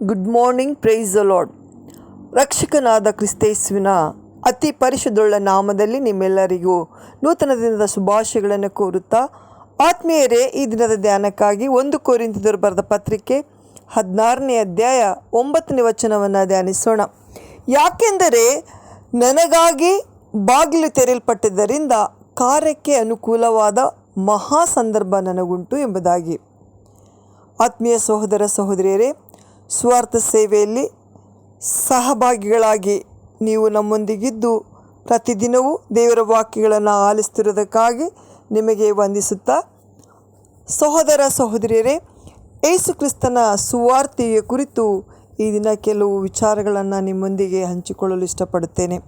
Good morning praise the lord ರಕ್ಷಕನಾದ ಕ್ರಿಸ್ತೇಸುವಿನ ಅತಿ ಪರಿಶುದ್ಧುಳ್ಳ ನಾಮದಲ್ಲಿ ನಿಮ್ಮೆಲ್ಲರಿಗೂ ನೂತನ ದಿನದ ಶುಭಾಶಯಗಳನ್ನು ಕೋರುತ್ತಾ, ಆತ್ಮೀಯರೇ, ಈ ದಿನದ ಧ್ಯಾನಕ್ಕಾಗಿ ಒಂದು ಕೋರಿಂತಿದರು ಬರೆದ ಪತ್ರಿಕೆ ಹದಿನಾರನೇ ಅಧ್ಯಾಯ ಒಂಬತ್ತನೇ ವಚನವನ್ನು ಧ್ಯಾನಿಸೋಣ. ಯಾಕೆಂದರೆ ನನಗಾಗಿ ಬಾಗಿಲು ತೆರೆಯಲ್ಪಟ್ಟಿದ್ದರಿಂದ ಕಾರ್ಯಕ್ಕೆ ಅನುಕೂಲವಾದ ಮಹಾ ಸಂದರ್ಭ ನನಗುಂಟು ಎಂಬುದಾಗಿ. ಆತ್ಮೀಯ ಸಹೋದರ ಸಹೋದರಿಯರೇ ಸ್ವಾರ್ಥ ಸೇವೆಯಲ್ಲಿ ಸಹಭಾಗಿಗಳಾಗಿ ನೀವು ನಮ್ಮೊಂದಿಗಿದ್ದು ಪ್ರತಿದಿನವೂ ದೇವರ ವಾಕ್ಯಗಳನ್ನು ಆಲಿಸ್ತಿರೋದಕ್ಕಾಗಿ ನಿಮಗೆ ವಂದಿಸುತ್ತಾ, ಸಹೋದರ ಸಹೋದರಿಯರೇ ಏಸು ಕ್ರಿಸ್ತನ ಸುವಾರ್ತೆಯ ಕುರಿತು ಈ ದಿನ ಕೆಲವು ವಿಚಾರಗಳನ್ನು ನಿಮ್ಮೊಂದಿಗೆ ಹಂಚಿಕೊಳ್ಳಲು ಇಷ್ಟಪಡುತ್ತೇನೆ.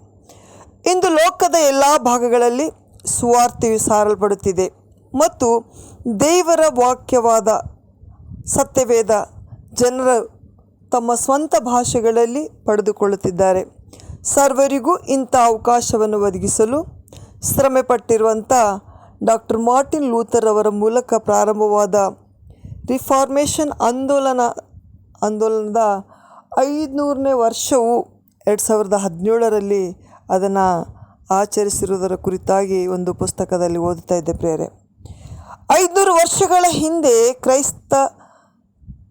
ಇಂದು ಲೋಕದ ಎಲ್ಲ ಭಾಗಗಳಲ್ಲಿ ಸುವಾರ್ತೆಯು ಸಾರಲ್ಪಡುತ್ತಿದೆ ಮತ್ತು ದೇವರ ವಾಕ್ಯವಾದ ಸತ್ಯವೇದ ಜನರು ತಮ್ಮ ಸ್ವಂತ ಭಾಷೆಗಳಲ್ಲಿ ಪಡೆದುಕೊಳ್ಳುತ್ತಿದ್ದಾರೆ. ಸರ್ವರಿಗೂ ಇಂಥ ಅವಕಾಶವನ್ನು ಒದಗಿಸಲು ಶ್ರಮೆಪಟ್ಟಿರುವಂಥ ಡಾಕ್ಟರ್ ಮಾರ್ಟಿನ್ ಲೂಥರ್ ಅವರ ಮೂಲಕ ಪ್ರಾರಂಭವಾದ ರಿಫಾರ್ಮೇಷನ್ ಆಂದೋಲನ, ಆಂದೋಲನದ ಐದುನೂರನೇ ವರ್ಷವು ಎರಡು ಸಾವಿರದ ಹದಿನೇಳರಲ್ಲಿ ಅದನ್ನು ಆಚರಿಸಿರುವುದರ ಕುರಿತಾಗಿ ಒಂದು ಪುಸ್ತಕದಲ್ಲಿ ಓದುತ್ತಾ ಇದ್ದೆ ಪ್ರೇರೆ ಐದುನೂರು ವರ್ಷಗಳ ಹಿಂದೆ ಕ್ರೈಸ್ತ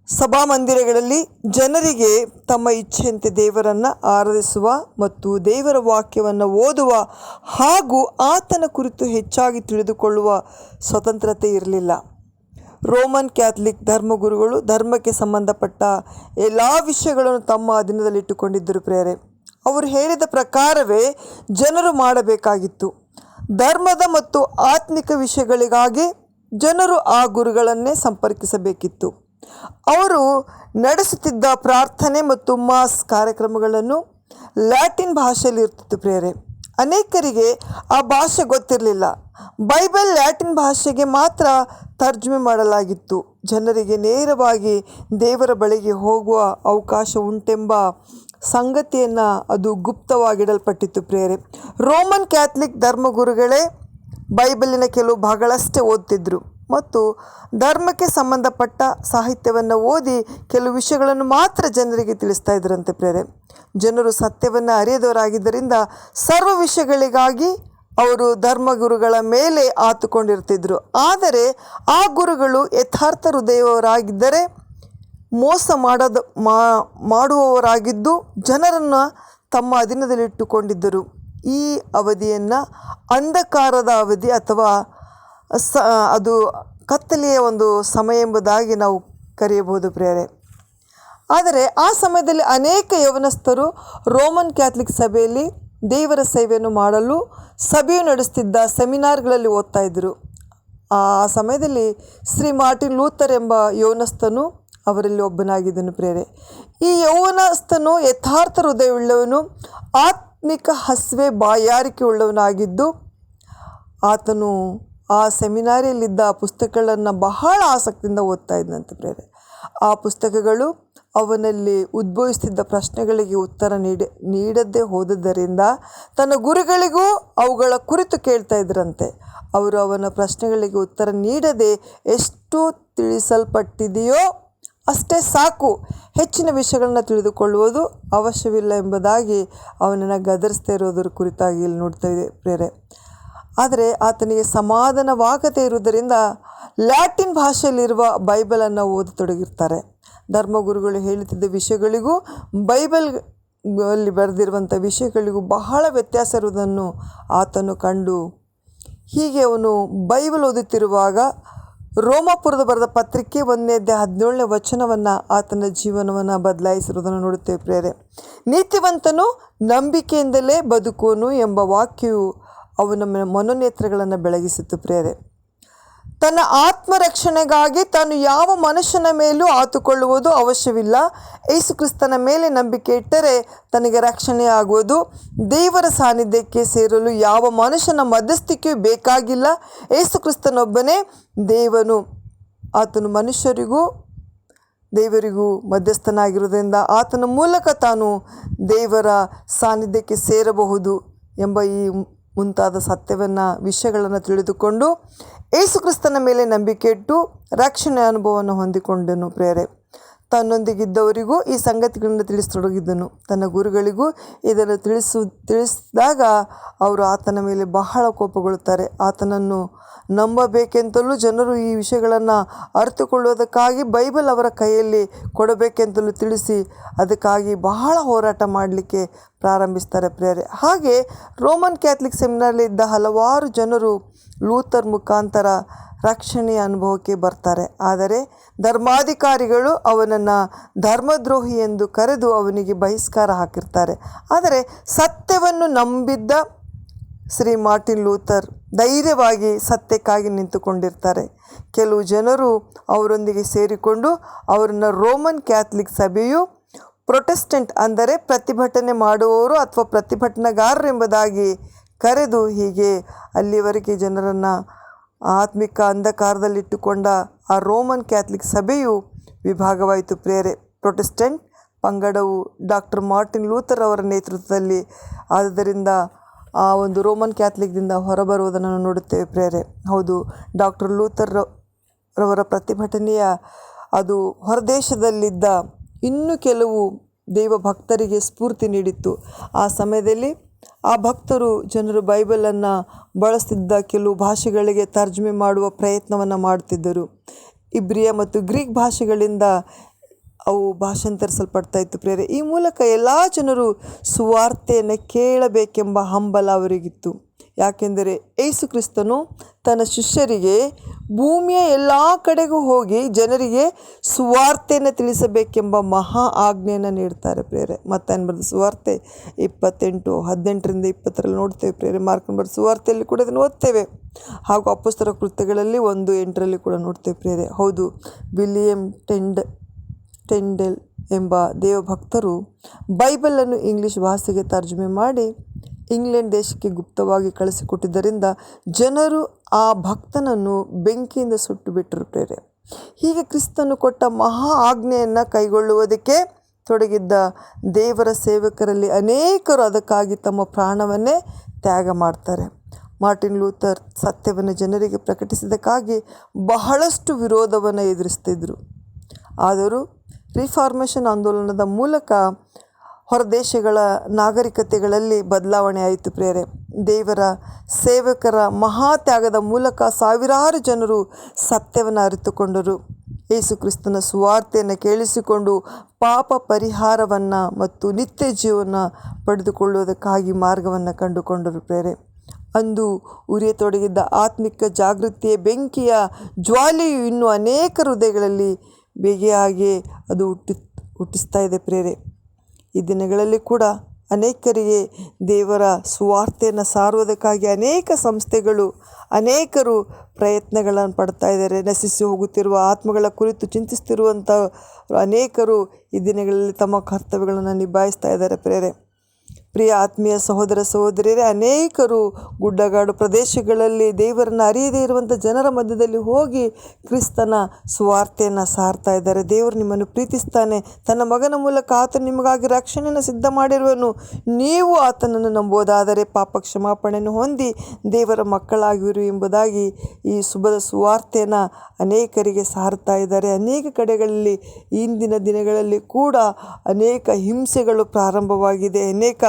ಸಭಾಮಂದಿರಗಳಲ್ಲಿ ಜನರಿಗೆ ತಮ್ಮ ಇಚ್ಛೆಯಂತೆ ದೇವರನ್ನು ಆರಾಧಿಸುವ ಮತ್ತು ದೇವರ ವಾಕ್ಯವನ್ನು ಓದುವ ಹಾಗೂ ಆತನ ಕುರಿತು ಹೆಚ್ಚಾಗಿ ತಿಳಿದುಕೊಳ್ಳುವ ಸ್ವತಂತ್ರತೆ ಇರಲಿಲ್ಲ. ರೋಮನ್ ಕ್ಯಾಥಲಿಕ್ ಧರ್ಮಗುರುಗಳು ಧರ್ಮಕ್ಕೆ ಸಂಬಂಧಪಟ್ಟ ಎಲ್ಲ ವಿಷಯಗಳನ್ನು ತಮ್ಮ ಅಧೀನದಲ್ಲಿಟ್ಟುಕೊಂಡಿದ್ದರು ಪ್ರೇರೆ ಅವರು ಹೇಳಿದ ಪ್ರಕಾರವೇ ಜನರು ಮಾಡಬೇಕಾಗಿತ್ತು. ಧರ್ಮದ ಮತ್ತು ಆತ್ಮಿಕ ವಿಷಯಗಳಿಗಾಗಿ ಜನರು ಆ ಗುರುಗಳನ್ನೇ ಸಂಪರ್ಕಿಸಬೇಕಿತ್ತು. ಅವರು ನಡೆಸುತ್ತಿದ್ದ ಪ್ರಾರ್ಥನೆ ಮತ್ತು ಮಾಸ್ ಕಾರ್ಯಕ್ರಮಗಳನ್ನು ಲ್ಯಾಟಿನ್ ಭಾಷೆಯಲ್ಲಿ ಇರ್ತಿತ್ತು ಪ್ರೇರೆ ಅನೇಕರಿಗೆ ಆ ಭಾಷೆ ಗೊತ್ತಿರಲಿಲ್ಲ. ಬೈಬಲ್ ಲ್ಯಾಟಿನ್ ಭಾಷೆಗೆ ಮಾತ್ರ ತರ್ಜುಮೆ ಮಾಡಲಾಗಿತ್ತು. ಜನರಿಗೆ ನೇರವಾಗಿ ದೇವರ ಬಳಿಗೆ ಹೋಗುವ ಅವಕಾಶ ಉಂಟೆಂಬ ಸಂಗತಿಯನ್ನು ಅದು ಗುಪ್ತವಾಗಿಡಲ್ಪಟ್ಟಿತ್ತು ಪ್ರೇರೆ ರೋಮನ್ ಕ್ಯಾಥಲಿಕ್ ಧರ್ಮಗುರುಗಳೇ ಬೈಬಲಿನ ಕೆಲವು ಭಾಗಗಳಷ್ಟೇ ಓದ್ತಿದ್ರು. ಮತ್ತು ಧರ್ಮಕ್ಕೆ ಸಂಬಂಧಪಟ್ಟ ಸಾಹಿತ್ಯವನ್ನು ಓದಿ ಕೆಲವು ವಿಷಯಗಳನ್ನು ಮಾತ್ರ ಜನರಿಗೆ ತಿಳಿಸ್ತಾ ಇದ್ರಂತೆ ಪ್ರೇರೆ ಜನರು ಸತ್ಯವನ್ನು ಅರಿಯದವರಾಗಿದ್ದರಿಂದ ಸರ್ವ ವಿಷಯಗಳಿಗಾಗಿ ಅವರು ಧರ್ಮಗುರುಗಳ ಮೇಲೆ ಆತುಕೊಂಡಿರ್ತಿದ್ರು. ಆದರೆ ಆ ಗುರುಗಳು ಯಥಾರ್ಥ ಹೃದಯವರಾಗಿದ್ದರೆ, ಮೋಸ ಮಾಡದ ಮಾಡುವವರಾಗಿದ್ದು ಜನರನ್ನು ತಮ್ಮ ಅಧೀನದಲ್ಲಿಟ್ಟುಕೊಂಡಿದ್ದರು. ಈ ಅವಧಿಯನ್ನು ಅಂಧಕಾರದ ಅವಧಿ ಅಥವಾ ಸ ಅದು ಕತ್ತಲೆಯ ಒಂದು ಸಮಯ ಎಂಬುದಾಗಿ ನಾವು ಕರೆಯಬಹುದು ಪ್ರೇರೆ ಆದರೆ ಆ ಸಮಯದಲ್ಲಿ ಅನೇಕ ಯವನಸ್ಥರು ರೋಮನ್ ಕ್ಯಾಥಲಿಕ್ ಸಭೆಯಲ್ಲಿ ದೇವರ ಸೇವೆಯನ್ನು ಮಾಡಲು ಸಭೆಯು ನಡೆಸ್ತಿದ್ದ ಸೆಮಿನಾರ್ಗಳಲ್ಲಿ ಓದ್ತಾ ಇದ್ದರು. ಆ ಸಮಯದಲ್ಲಿ ಶ್ರೀ ಮಾರ್ಟಿನ್ ಲೂಥರ್ ಎಂಬ ಯೌವನಸ್ಥನು ಅವರಲ್ಲಿ ಒಬ್ಬನಾಗಿದ್ದನು ಪ್ರೇರೆ ಈ ಯೌವನಸ್ಥನು ಯಥಾರ್ಥ ಹೃದಯವುಳ್ಳವನು, ಆತ್ಮಿಕ ಹಸಿವೆ ಬಾಯಾರಿಕೆ ಉಳ್ಳವನಾಗಿದ್ದು ಆತನು ಆ ಸೆಮಿನಾರಿಯಲ್ಲಿದ್ದ ಪುಸ್ತಕಗಳನ್ನು ಬಹಳ ಆಸಕ್ತಿಯಿಂದ ಓದ್ತಾ ಇದ್ದಂತೆ ಪ್ರೇರೆ ಆ ಪುಸ್ತಕಗಳು ಅವನಲ್ಲಿ ಉದ್ಭವಿಸ್ತಿದ್ದ ಪ್ರಶ್ನೆಗಳಿಗೆ ಉತ್ತರ ನೀಡಿ, ನೀಡದೇ ಹೋದುದರಿಂದ ತನ್ನ ಗುರುಗಳಿಗೂ ಅವುಗಳ ಕುರಿತು ಕೇಳ್ತಾ ಇದ್ರಂತೆ. ಅವರು ಅವನ ಪ್ರಶ್ನೆಗಳಿಗೆ ಉತ್ತರ ನೀಡದೆ ಎಷ್ಟು ತಿಳಿಸಲ್ಪಟ್ಟಿದೆಯೋ ಅಷ್ಟೇ ಸಾಕು, ಹೆಚ್ಚಿನ ವಿಷಯಗಳನ್ನ ತಿಳಿದುಕೊಳ್ಳುವುದು ಅವಶ್ಯವಿಲ್ಲ ಎಂಬುದಾಗಿ ಅವನನ್ನು ಗದರಿಸ್ತಾ ಇರೋದ್ರ ಕುರಿತಾಗಿ ಇಲ್ಲಿ ನೋಡ್ತಾ ಇದೆ ಪ್ರೇರೆ ಆದರೆ ಆತನಿಗೆ ಸಮಾಧಾನವಾಗದೇ ಇರುವುದರಿಂದ ಲ್ಯಾಟಿನ್ ಭಾಷೆಯಲ್ಲಿರುವ ಬೈಬಲನ್ನು ಓದತೊಡಗಿರ್ತಾರೆ. ಧರ್ಮಗುರುಗಳು ಹೇಳುತ್ತಿದ್ದ ವಿಷಯಗಳಿಗೂ ಬೈಬಲ್ ಅಲ್ಲಿ ಬರೆದಿರುವಂಥ ವಿಷಯಗಳಿಗೂ ಬಹಳ ವ್ಯತ್ಯಾಸ ಇರುವುದನ್ನು ಆತನು ಕಂಡು, ಹೀಗೆ ಅವನು ಬೈಬಲ್ ಓದುತ್ತಿರುವಾಗ ರೋಮಾಪುರದ ಬರೆದ ಪತ್ರಿಕೆ ಒಂದನೇದ್ದೆ ಹದಿನೇಳನೇ ವಚನವನ್ನು ಆತನ ಜೀವನವನ್ನು ಬದಲಾಯಿಸಿರುವುದನ್ನು ನೋಡುತ್ತೇವೆ ಪ್ರೇರೆ ನೀತಿವಂತನು ನಂಬಿಕೆಯಿಂದಲೇ ಬದುಕೋನು ಎಂಬ ವಾಕ್ಯವು ಅವನ ಮನೋನೇತ್ರಗಳನ್ನು ಬೆಳಗಿಸಿತು ಪ್ರೇರೆ ತನ್ನ ಆತ್ಮರಕ್ಷಣೆಗಾಗಿ ತಾನು ಯಾವ ಮನುಷ್ಯನ ಮೇಲೂ ಆತುಕೊಳ್ಳುವುದು ಅವಶ್ಯವಿಲ್ಲ. ಯೇಸು ಕ್ರಿಸ್ತನ ಮೇಲೆ ನಂಬಿಕೆ ಇಟ್ಟರೆ ತನಗೆ ರಕ್ಷಣೆ ಆಗುವುದು. ದೇವರ ಸಾನ್ನಿಧ್ಯಕ್ಕೆ ಸೇರಲು ಯಾವ ಮನುಷ್ಯನ ಮಧ್ಯಸ್ಥಿಕೆಯೂ ಬೇಕಾಗಿಲ್ಲ. ಯೇಸು ಕ್ರಿಸ್ತನೊಬ್ಬನೇ ದೇವನು. ಆತನು ಮನುಷ್ಯರಿಗೂ, ದೇವರಿಗೂ ಮಧ್ಯಸ್ಥನಾಗಿರುವುದರಿಂದ ಆತನ ಮೂಲಕ ತಾನು ದೇವರ ಸಾನ್ನಿಧ್ಯಕ್ಕೆ ಸೇರಬಹುದು ಎಂಬ ಈ ಮುಂತಾದ ಸತ್ಯವನ್ನು ವಿಷಯಗಳನ್ನು ತಿಳಿದುಕೊಂಡು ಏಸುಕ್ರಿಸ್ತನ ಮೇಲೆ ನಂಬಿಕೆ ಇಟ್ಟು ರಕ್ಷಣೆ ಅನುಭವವನ್ನು ಹೊಂದಿಕೊಂಡನು ಪ್ರೇರೆ ತನ್ನೊಂದಿಗಿದ್ದವರಿಗೂ ಈ ಸಂಗತಿಗಳನ್ನು ತಿಳಿಸತೊಡಗಿದ್ದನು ತನ್ನ ಗುರುಗಳಿಗೂ ಇದನ್ನು ತಿಳಿಸು, ತಿಳಿಸಿದಾಗ ಅವರು ಆತನ ಮೇಲೆ ಬಹಳ ಕೋಪಗೊಳ್ಳುತ್ತಾರೆ. ಆತನನ್ನು ನಂಬಬೇಕೆಂತಲೂ ಜನರು ಈ ವಿಷಯಗಳನ್ನು ಅರಿತುಕೊಳ್ಳುವುದಕ್ಕಾಗಿ ಬೈಬಲ್ ಅವರ ಕೈಯಲ್ಲಿ ಕೊಡಬೇಕೆಂತಲೂ ತಿಳಿಸಿ ಅದಕ್ಕಾಗಿ ಬಹಳ ಹೋರಾಟ ಮಾಡಲಿಕ್ಕೆ ಪ್ರಾರಂಭಿಸ್ತಾರೆ ಪ್ರೇರೆ ಹಾಗೆ ರೋಮನ್ ಕ್ಯಾಥಲಿಕ್ ಸೆಮಿನಾರ್ಲಿ ಇದ್ದ ಹಲವಾರು ಜನರು ಲೂಥರ್ ಮುಖಾಂತರ ರಕ್ಷಣೆಯ ಅನುಭವಕ್ಕೆ ಬರ್ತಾರೆ. ಆದರೆ ಧರ್ಮಾಧಿಕಾರಿಗಳು ಅವನನ್ನು ಧರ್ಮದ್ರೋಹಿ ಎಂದು ಕರೆದು ಅವನಿಗೆ ಬಹಿಷ್ಕಾರ ಹಾಕಿರ್ತಾರೆ. ಆದರೆ ಸತ್ಯವನ್ನು ನಂಬಿದ್ದ ಶ್ರೀ ಮಾರ್ಟಿನ್ ಲೂಥರ್ ಧೈರ್ಯವಾಗಿ ಸತ್ಯಕ್ಕಾಗಿ ನಿಂತುಕೊಂಡಿರ್ತಾರೆ. ಕೆಲವು ಜನರು ಅವರೊಂದಿಗೆ ಸೇರಿಕೊಂಡು ಅವರನ್ನು ರೋಮನ್ ಕ್ಯಾಥಲಿಕ್ ಸಭೆಯು ಪ್ರೊಟೆಸ್ಟೆಂಟ್ ಅಂದರೆ ಪ್ರತಿಭಟನೆ ಮಾಡುವವರು ಅಥವಾ ಪ್ರತಿಭಟನೆಗಾರರು ಎಂಬುದಾಗಿ ಕರೆದು ಹೀಗೆ ಅಲ್ಲಿವರೆಗೆ ಜನರನ್ನು ಆತ್ಮಿಕ ಅಂಧಕಾರದಲ್ಲಿಟ್ಟುಕೊಂಡ ಆ ರೋಮನ್ ಕ್ಯಾಥಲಿಕ್ ಸಭೆಯು ವಿಭಾಗವಾಯಿತು ಪ್ರೇರೆ. ಪ್ರೊಟೆಸ್ಟೆಂಟ್ ಪಂಗಡವು ಡಾಕ್ಟರ್ ಮಾರ್ಟಿನ್ ಲೂಥರ್ ಅವರ ನೇತೃತ್ವದಲ್ಲಿ. ಆದ್ದರಿಂದ ಆ ಒಂದು ರೋಮನ್ ಕ್ಯಾಥಲಿಕ್ದಿಂದ ಹೊರಬರುವುದನ್ನು ನೋಡುತ್ತೇವೆ ಪ್ರೇರೆ. ಹೌದು, ಡಾಕ್ಟರ್ ಲೂಥರ್ ರವರ ಪ್ರತಿಭಟನೆಯ ಅದು ಹೊರದೇಶದಲ್ಲಿದ್ದ ಇನ್ನೂ ಕೆಲವು ದೈವ ಭಕ್ತರಿಗೆ ಸ್ಫೂರ್ತಿ ನೀಡಿತ್ತು. ಆ ಸಮಯದಲ್ಲಿ ಆ ಭಕ್ತರು ಜನರು ಬೈಬಲನ್ನು ಬಳಸ್ತಿದ್ದ ಕೆಲವು ಭಾಷೆಗಳಿಗೆ ತರ್ಜುಮೆ ಮಾಡುವ ಪ್ರಯತ್ನವನ್ನು ಮಾಡುತ್ತಿದ್ದರು ಇಬ್ರಿಯ ಮತ್ತು ಗ್ರೀಕ್ ಭಾಷೆಗಳಿಂದ ಅವು ಭಾಷಾಂತರಿಸಲ್ಪಡ್ತಾ ಇತ್ತು ಪ್ರೇರೆ ಈ ಮೂಲಕ ಎಲ್ಲ ಜನರು ಸುವಾರ್ತೆಯನ್ನು ಕೇಳಬೇಕೆಂಬ ಹಂಬಲ ಅವರಿಗಿತ್ತು. ಯಾಕೆಂದರೆ ಏಸು ಕ್ರಿಸ್ತನು ತನ್ನ ಶಿಷ್ಯರಿಗೆ ಭೂಮಿಯ ಎಲ್ಲ ಕಡೆಗೂ ಹೋಗಿ ಜನರಿಗೆ ಸುವಾರ್ತೆಯನ್ನು ತಿಳಿಸಬೇಕೆಂಬ ಮಹಾ ಆಜ್ಞೆಯನ್ನು ನೀಡ್ತಾರೆ ಪ್ರೇರೆ ಮತ್ತೆ ಬರೆದ ಸುವಾರ್ತೆ ಇಪ್ಪತ್ತೆಂಟು, ಹದಿನೆಂಟರಿಂದ ಇಪ್ಪತ್ತರಲ್ಲಿ ನೋಡ್ತೇವೆ ಪ್ರೇರೆ ಮಾರ್ಕನ್ ಬರೆದ ಸುವಾರ್ತೆಯಲ್ಲಿ ಕೂಡ ಅದನ್ನು ಓದ್ತೇವೆ. ಹಾಗೂ ಅಪಸ್ತರ ಕೃತ್ಯಗಳಲ್ಲಿ ಒಂದು ಎಂಟರಲ್ಲಿ ಕೂಡ ನೋಡ್ತೇವೆ ಪ್ರೇರೆ ಹೌದು, ವಿಲಿಯಂ ಟೆಂಡ್, ಟೆಂಡೆಲ್ ಎಂಬ ದೇವಭಕ್ತರು ಬೈಬಲನ್ನು ಇಂಗ್ಲೀಷ್ ಭಾಷೆಗೆ ತರ್ಜುಮೆ ಮಾಡಿ ಇಂಗ್ಲೆಂಡ್ ದೇಶಕ್ಕೆ ಗುಪ್ತವಾಗಿ ಕಳಿಸಿಕೊಟ್ಟಿದ್ದರಿಂದ ಜನರು ಆ ಭಕ್ತನನ್ನು ಬೆಂಕಿಯಿಂದ ಸುಟ್ಟು ಬಿಟ್ಟರು ಪ್ರೇರೆ ಹೀಗೆ ಕ್ರಿಸ್ತನು ಕೊಟ್ಟ ಮಹಾ ಆಜ್ಞೆಯನ್ನು ಕೈಗೊಳ್ಳುವುದಕ್ಕೆ ತೊಡಗಿದ್ದ ದೇವರ ಸೇವಕರಲ್ಲಿ ಅನೇಕರು ಅದಕ್ಕಾಗಿ ತಮ್ಮ ಪ್ರಾಣವನ್ನೇ ತ್ಯಾಗ ಮಾಡ್ತಾರೆ. ಮಾರ್ಟಿನ್ ಲೂಥರ್ ಸತ್ಯವನ್ನು ಜನರಿಗೆ ಪ್ರಕಟಿಸಿದ್ದಕ್ಕಾಗಿ ಬಹಳಷ್ಟು ವಿರೋಧವನ್ನು ಎದುರಿಸ್ತಿದ್ರು. ಆದರೂ ರಿಫಾರ್ಮೇಷನ್ ಆಂದೋಲನದ ಮೂಲಕ ಹೊರದೇಶಗಳ ನಾಗರಿಕತೆಗಳಲ್ಲಿ ಬದಲಾವಣೆ ಆಯಿತು ಪ್ರೇರೆ ದೇವರ ಸೇವಕರ ಮಹಾತ್ಯಾಗದ ಮೂಲಕ ಸಾವಿರಾರು ಜನರು ಸತ್ಯವನ್ನು ಅರಿತುಕೊಂಡರು. ಯೇಸು ಕ್ರಿಸ್ತನ ಸುವಾರ್ತೆಯನ್ನು ಕೇಳಿಸಿಕೊಂಡು ಪಾಪ ಪರಿಹಾರವನ್ನು ಮತ್ತು ನಿತ್ಯ ಜೀವನ ಪಡೆದುಕೊಳ್ಳುವುದಕ್ಕಾಗಿ ಮಾರ್ಗವನ್ನು ಕಂಡುಕೊಂಡರು ಪ್ರೇರೆ ಅಂದು ಉರಿಯತೊಡಗಿದ್ದ ಆತ್ಮಿಕ ಜಾಗೃತಿಯ ಬೆಂಕಿಯ ಜ್ವಾಲೆಯು ಇನ್ನೂ ಅನೇಕ ಹೃದಯಗಳಲ್ಲಿ ಬೇಗೆಯಾಗಿ ಅದು ಹುಟ್ಟಿ ಹುಟ್ಟಿಸ್ತಾ ಇದೆ ಪ್ರೇರೆ ಈ ದಿನಗಳಲ್ಲಿ ಕೂಡ ಅನೇಕರಿಗೆ ದೇವರ ಸುವಾರ್ತೆಯನ್ನು ಸಾರುವುದಕ್ಕಾಗಿ ಅನೇಕ ಸಂಸ್ಥೆಗಳು ಅನೇಕರು ಪ್ರಯತ್ನಗಳನ್ನು ಪಡ್ತಾ ಇದ್ದಾರೆ. ನಶಿಸಿ ಹೋಗುತ್ತಿರುವ ಆತ್ಮಗಳ ಕುರಿತು ಚಿಂತಿಸ್ತಿರುವಂಥ ಅನೇಕರು ಈ ದಿನಗಳಲ್ಲಿ ತಮ್ಮ ಕರ್ತವ್ಯಗಳನ್ನು ನಿಭಾಯಿಸ್ತಾ ಇದ್ದಾರೆ ಪ್ರೇರೆ. ಪ್ರಿಯ ಆತ್ಮೀಯ ಸಹೋದರ ಸಹೋದರಿಯರೇ, ಅನೇಕರು ಗುಡ್ಡಗಾಡು ಪ್ರದೇಶಗಳಲ್ಲಿ ದೇವರನ್ನು ಅರಿಯದೇ ಇರುವಂಥ ಜನರ ಮಧ್ಯದಲ್ಲಿ ಹೋಗಿ ಕ್ರಿಸ್ತನ ಸುವಾರ್ತೆಯನ್ನು ಸಾರ್ತಾ ಇದ್ದಾರೆ. ದೇವರು ನಿಮ್ಮನ್ನು ಪ್ರೀತಿಸ್ತಾನೆ. ತನ್ನ ಮಗನ ಮೂಲಕ ಆತನು ನಿಮಗಾಗಿ ರಕ್ಷಣೆಯನ್ನು ಸಿದ್ಧ ಮಾಡಿರುವನು. ನೀವು ಆತನನ್ನು ನಂಬೋದಾದರೆ ಪಾಪ ಕ್ಷಮಾಪಣೆಯನ್ನು ಹೊಂದಿ ದೇವರ ಮಕ್ಕಳಾಗಿರು ಎಂಬುದಾಗಿ ಈ ಶುಭದ ಸುವಾರ್ತೆಯನ್ನು ಅನೇಕರಿಗೆ ಸಾರ್ತಾ ಇದ್ದಾರೆ. ಅನೇಕ ಕಡೆಗಳಲ್ಲಿ ಇಂದಿನ ದಿನಗಳಲ್ಲಿ ಕೂಡ ಅನೇಕ ಹಿಂಸೆಗಳು ಪ್ರಾರಂಭವಾಗಿದೆ. ಅನೇಕ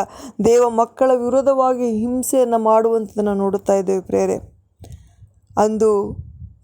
ದೇವ ಮಕ್ಕಳ ವಿರೋಧವಾಗಿ ಹಿಂಸೆಯನ್ನು ಮಾಡುವಂಥದ್ದನ್ನು ನೋಡುತ್ತಾ ಇದ್ದೇವೆ ಪ್ರೇರೆ ಅಂದು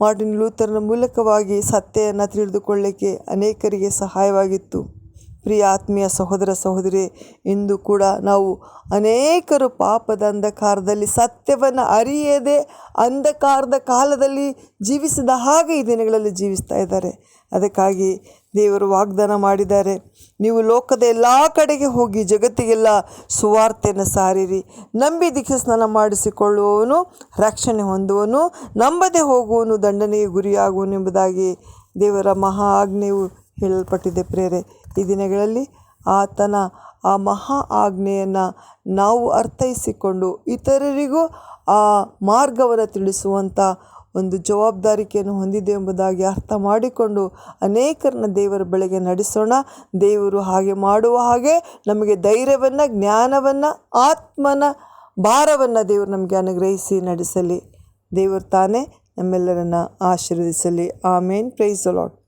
ಮಾರ್ಟಿನ್ ಲೂಥರ್ನ ಮೂಲಕವಾಗಿ ಸತ್ಯವನ್ನು ತಿಳಿದುಕೊಳ್ಳಿಕ್ಕೆ ಅನೇಕರಿಗೆ ಸಹಾಯವಾಗಿತ್ತು. ಪ್ರಿಯ ಆತ್ಮೀಯ ಸಹೋದರ ಸಹೋದರಿ, ಇಂದು ಕೂಡ ನಾವು ಅನೇಕರು ಪಾಪದ ಅಂಧಕಾರದಲ್ಲಿ ಸತ್ಯವನ್ನು ಅರಿಯದೆ ಅಂಧಕಾರದ ಕಾಲದಲ್ಲಿ ಜೀವಿಸಿದ ಹಾಗೆ ಈ ದಿನಗಳಲ್ಲಿ ಜೀವಿಸ್ತಾ ಇದ್ದಾರೆ. ಅದಕ್ಕಾಗಿ ದೇವರು ವಾಗ್ದಾನ ಮಾಡಿದ್ದಾರೆ. ನೀವು ಲೋಕದ ಎಲ್ಲ ಕಡೆಗೆ ಹೋಗಿ ಜಗತ್ತಿಗೆಲ್ಲ ಸುವಾರ್ತೆಯನ್ನು ಸಾರಿರಿ. ನಂಬಿ ದೀಕ್ಷೆ ಸ್ನಾನ ಮಾಡಿಸಿಕೊಳ್ಳುವವನು, ರಕ್ಷಣೆ ಹೊಂದುವನು ನಂಬದೆ ಹೋಗುವನು ದಂಡನೆಗೆ ಗುರಿಯಾಗುವನು ಎಂಬುದಾಗಿ ದೇವರ ಮಹಾ ಆಜ್ಞೆಯು ಹೇಳಲ್ಪಟ್ಟಿದೆ ಪ್ರೇರೆ. ಈ ದಿನಗಳಲ್ಲಿ ಆತನ ಆ ಮಹಾ ಆಜ್ಞೆಯನ್ನು ನಾವು ಅರ್ಥೈಸಿಕೊಂಡು ಇತರರಿಗೂ ಆ ಮಾರ್ಗವನ್ನು ತಿಳಿಸುವಂಥ ಒಂದು ಜವಾಬ್ದಾರಿಕೆಯನ್ನು ಹೊಂದಿದೆ ಎಂಬುದಾಗಿ ಅರ್ಥ ಮಾಡಿಕೊಂಡು ಅನೇಕರನ್ನ ದೇವರ ಬಳಿಗೆ ನಡೆಸೋಣ. ದೇವರು ಹಾಗೆ ಮಾಡುವ ಹಾಗೆ ನಮಗೆ ಧೈರ್ಯವನ್ನು, ಜ್ಞಾನವನ್ನು, ಆತ್ಮನ ಭಾರವನ್ನು ದೇವರು ನಮಗೆ ಅನುಗ್ರಹಿಸಿ ನಡೆಸಲಿ. ದೇವರು ತಾನೇ ನಮ್ಮೆಲ್ಲರನ್ನು ಆಶೀರ್ವದಿಸಲಿ. ಆಮೇನ್. Praise Lord